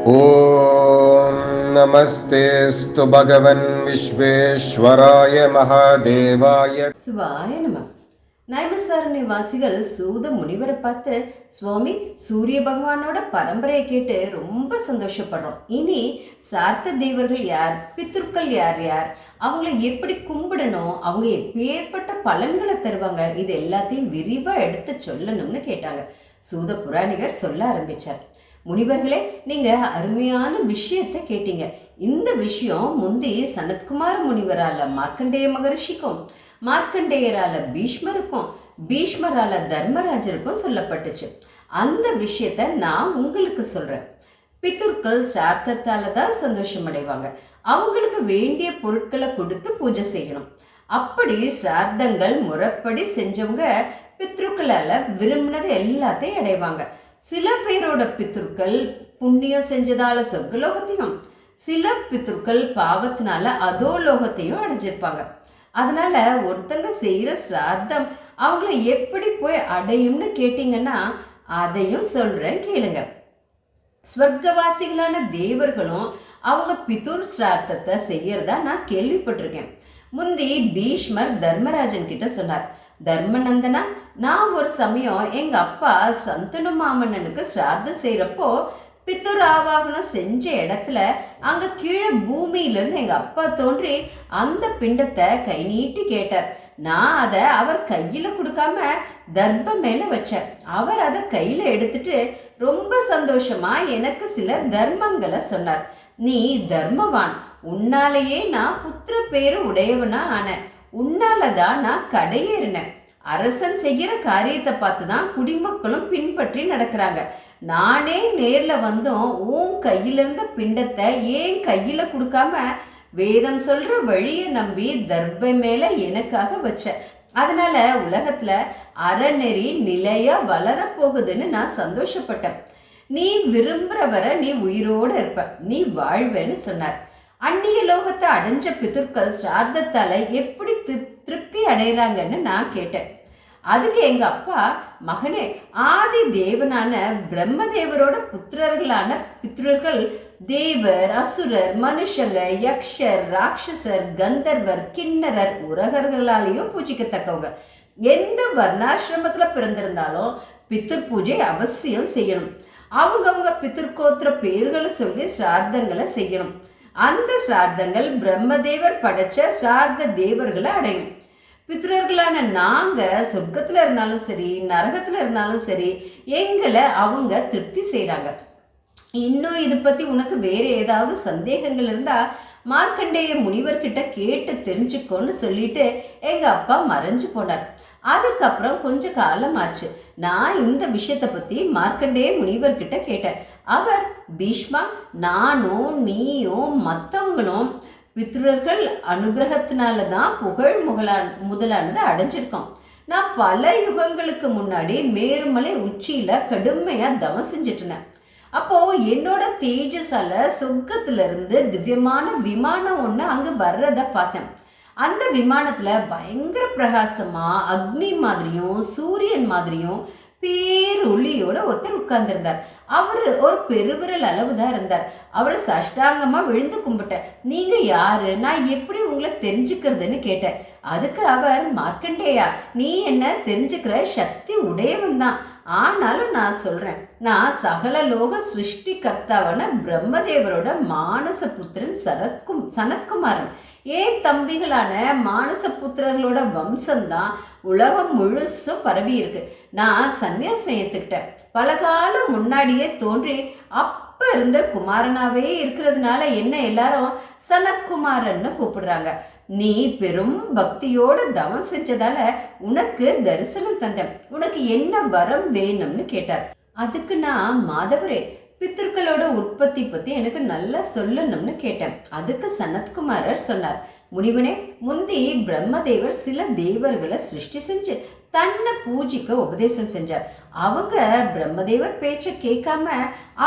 ॐ नमस्तेऽस्तु भगवन् विश्वेश्वराय महादेवाय சிவாய நம நைமசாரணை வாசிகள் சூத முனிவரை பார்த்து சுவாமி சூரிய பகவானோட பரம்பரையை கேட்டு ரொம்ப சந்தோஷப்படுறோம் இனி சார்த்த தேவர்கள் யார் பித்ருக்கள் யார் யார் அவங்கள எப்படி கும்பிடணும் அவங்க எப்பேற்பட்ட பலன்களை தருவாங்க இது எல்லாத்தையும் விரிவா எடுத்து சொல்லணும்னு கேட்டாங்க சூத புராணிகர் சொல்ல ஆரம்பிச்சார் முனிவர்களே நீங்க அருமையான விஷயத்தை கேட்டீங்க. இந்த விஷயம் முந்தி சனத்குமார் முனிவரால மார்க்கண்டேய மகரிஷிக்கும் மார்க்கண்டேயரால பீஷ்மருக்கும் பீஷ்மரால தர்மராஜருக்கும் சொல்லப்பட்டுச்சு. அந்த விஷயத்த நான் உங்களுக்கு சொல்றேன். பித்துர்கள் சார்த்தத்தால தான் சந்தோஷம் அடைவாங்க அவங்களுக்கு வேண்டிய பொருட்களை கொடுத்து பூஜை செய்யணும். அப்படி சிரார்த்தங்கள் முறைப்படி செஞ்சவங்க பித்ருக்களால் விரும்பினது எல்லாத்தையும் அடைவாங்க. சில பேரோட பித்ருக்கள் புண்ணியம் செஞ்சதால சொர்க்கலோகத்தையும் சில பித்ருக்கள் பாவத்தினால அதோ லோகத்தையும் அடைஞ்சிருப்பாங்க. அதனால ஒருத்தங்க செய்யற சிரார்த்தம் அவங்கள எப்படி போய் அடையும்னு கேட்டீங்கன்னா அதையும் சொல்றேன் கேளுங்க. ஸ்வர்க்கவாசிகளான தேவர்களும் அவங்க பித்தூர் சிரார்த்தத்தை செய்யறதா நான் கேள்விப்பட்டிருக்கேன். முந்தி பீஷ்மர் தர்மராஜன் கிட்ட சொன்னார் தர்மநந்தனா? நான் ஒரு சமயம் எங்க அப்பா சந்தனு மாமன்னனுக்கு சிரார்த்தம் செய்யறப்போ பித்தூர் ஆவாகனம் செஞ்ச இடத்துல அங்க கீழே பூமியிலிருந்து எங்க அப்பா தோன்றி அந்த பிண்டத்தை கை நீட்டி கேட்டார். நான் அதை அவர் கையில கொடுக்காம தர்ப்ப மேல வச்சேன். அவர் அதை கையில எடுத்துட்டு ரொம்ப சந்தோஷமா எனக்கு சில தர்மங்களை சொன்னார். நீ தர்மவான். உன்னாலேயே நான் புத்திர பேரு உடையவனா ஆனேன். உன்னாலதான் நான் கடையேறினேன். அரசன் செய்கிற காரியத்தை பார்த்து தான் குடிமக்களும் பின்பற்றி நடக்கிறாங்க. நானே நேரில் வந்தும் உன் கையில இருந்த பிண்டத்தை ஏன் கையில கொடுக்காம வேதம் சொல்ற வழியை நம்பி தர்பை மேல எனக்காக வச்ச? அதனால உலகத்துல அறநெறி நிலையா வளரப்போகுதுன்னு நான் சந்தோஷப்பட்டேன். நீ விரும்புற வர நீ உயிரோடு இருப்ப. நீ வாழ்வேன்னு சொன்னார். அந்நிய லோகத்தை அடைஞ்ச பிதுர்கள் சார்த்தத்தால எப்படி திரு- திருப்தி அடைகிறாங்கன்னு நான் கேட்டேன். அதுக்கு எங்க அப்பா மகனே ஆதி தேவனான பிரம்மதேவரோட புத்திரர்களான பித்ரர்கள் தேவர் அசுரர் மனுஷங்க யக்ஷர் ராட்சசர் கந்தர்வர் கிண்ணரர் உரகர்களாலேயும் பூஜிக்கத்தக்கவங்க. எந்த வர்ணாசிரமத்தில் பிறந்திருந்தாலும் பித்திரு பூஜை அவசியம் செய்யணும். அவங்கவுங்க பித்திருக்கோத்திர பேர்களை சொல்லி சிரார்த்தங்களை செய்யணும். அந்த சிரார்த்தங்கள் பிரம்மதேவர் படைச்ச சிரார்த்த தேவர்களை அடையும். பித்ரர்களான நாங்க சொர்க்கத்துல இருந்தாலும் சரி நரகத்துல இருந்தாலும் சரி எங்களை அவங்க திருப்தி செய்கிறாங்க இன்னும் இது பத்தி உனக்கு வேற ஏதாவது சந்தேகங்கள் இருந்தா மார்க்கண்டேய முனிவர்கிட்ட கேட்டு தெரிஞ்சுக்கோன்னு சொல்லிட்டு எங்க அப்பா மறைஞ்சு போனார். அதுக்கப்புறம் கொஞ்ச காலம் ஆச்சு நான் இந்த விஷயத்தை பத்தி மார்க்கண்டே முனிவர்கிட்ட கேட்டேன். அவர் பீஷ்மா நானும் நீயும் மற்றவங்களும் பித்ரர்கள் அனுகிரகத்தினால தான் புகழ் முகலான் முதலானது அடைஞ்சிருக்கோம். நான் பல யுகங்களுக்கு முன்னாடி மேருமலை உச்சியில கடுமையா தவம் செஞ்சுட்டு இருந்தேன் அப்போ என்னோட தேஜஸால சொர்க்கத்துல இருந்து திவ்யமான விமானம் ஒன்று அங்க வர்றத பார்த்தேன். அந்த விமானத்தில் பயங்கர பிரகாசமாக அக்னி மாதிரியும் சூரியன் மாதிரியும் பேரொளியோட ஒருத்தர் உட்கார்ந்துருந்தார். அவர் ஒரு பெருவிரல் அளவு தான் இருந்தார். அவரை சஷ்டாங்கமாக விழுந்து கும்பிட்டேன் நீங்கள் யாரு? நான் எப்படி உங்களை தெரிஞ்சுக்கிறதுன்னு கேட்டேன். அதுக்கு அவர் மார்க்கண்டேயா நீ என்ன தெரிஞ்சுக்கிற சக்தி உடையவன் தான். ஆனாலும் நான் சொல்கிறேன் நான் சகல லோக சிருஷ்டி கர்த்தாவான பிரம்மதேவரோட மானச புத்திரன் சரத்கும் சனத்குமாரன். ஏன் தம்பிகளான மானசபுத்திரர்களோட வம்சம்தான் உலகம் முழுசும் பரவி இருக்கு? நான் சன்னியாசம் ஏற்றுக்கிட்டேன் பல காலம் முன்னாடியே தோன்றி அப்ப இருந்த குமாரனாவே இருக்கிறதுனால என்ன எல்லாரும் சனத்குமாரன்னு கூப்பிடுறாங்க. நீ பெரும் பக்தியோட தவம் செஞ்சதால உனக்கு தரிசனம் தந்தேன். உனக்கு என்ன வரம் வேணும்னு கேட்டார். அதுக்கு நான் மாதவரே பித்தர்களோட உற்பத்தி பத்தி எனக்கு நல்லா சொல்லணும்னு கேட்டேன். அதுக்கு சனத்குமாரர் சொன்னார் முனிவனே முந்தி பிரம்மதேவர் சில தேவர்களை சிருஷ்டி செஞ்சு தன்னை பூஜிக்க உபதேசம் செஞ்சார். அவங்க பிரம்மதேவர் பேச்சை கேட்காம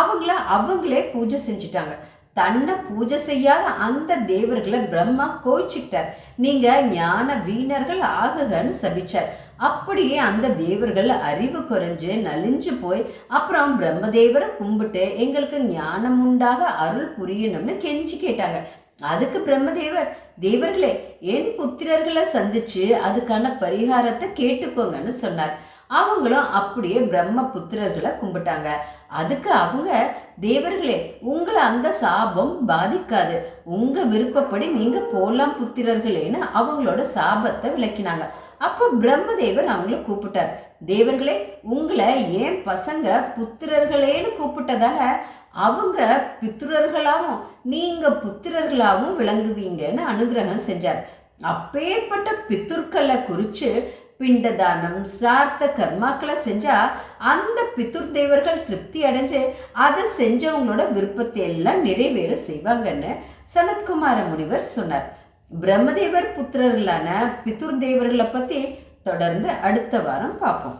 அவங்கள அவங்களே பூஜை செஞ்சுட்டாங்க. தன்னை பூஜை செய்யாத அந்த தேவர்களை பிரம்மா கோச்சிக்கிட்டார் நீங்க ஞான வீணர்கள் ஆகுகன்னு சபிச்சார். அப்படியே அந்த தேவர்கள் அறிவு குறைஞ்சு நலிஞ்சு போய் அப்புறம் பிரம்மதேவரை கும்பிட்டு எங்களுக்கு ஞானம் உண்டாக அருள் புரியணும்னு கெஞ்சி கேட்டாங்க. அதுக்கு பிரம்மதேவர் தேவர்களே என் புத்திரர்களை சந்திச்சு அதுக்கான பரிகாரத்தை கேட்டுக்கோங்கன்னு சொன்னார். அவங்களும் அப்படியே பிரம்ம புத்திரர்களை கும்பிட்டாங்க. அதுக்கு அவங்க தேவர்களே உங்களை அந்த சாபம் பாதிக்காது. உங்க விருப்பப்படி நீங்க போலாம் புத்திரர்களேன்னு அவங்களோட சாபத்தை விளக்கினாங்க. அப்போ பிரம்மதேவர் அவங்கள கூப்பிட்டார். தேவர்களே உங்களை ஏன் பசங்க புத்திரர்களேன்னு கூப்பிட்டதால அவங்க பித்துரர்களாகவும் நீங்க புத்திரர்களாகவும் விளங்குவீங்கன்னு அனுகிரகம் செஞ்சார். அப்பேற்பட்ட பித்துர்களை குறித்து பிண்டதானம் சார்த்த கர்மாக்களை செஞ்சா அந்த பித்துர் தேவர்கள் திருப்தி அடைஞ்சு அதை செஞ்சவங்களோட விருப்பத்தை எல்லாம் நிறைவேற செய்வாங்கன்னு சனத்குமார முனிவர் சொன்னார். பிரம்மதேவர் புத்திரர்களான பித்துர் தேவர்களை பற்றி தொடர்ந்து அடுத்த வாரம் பார்ப்போம்.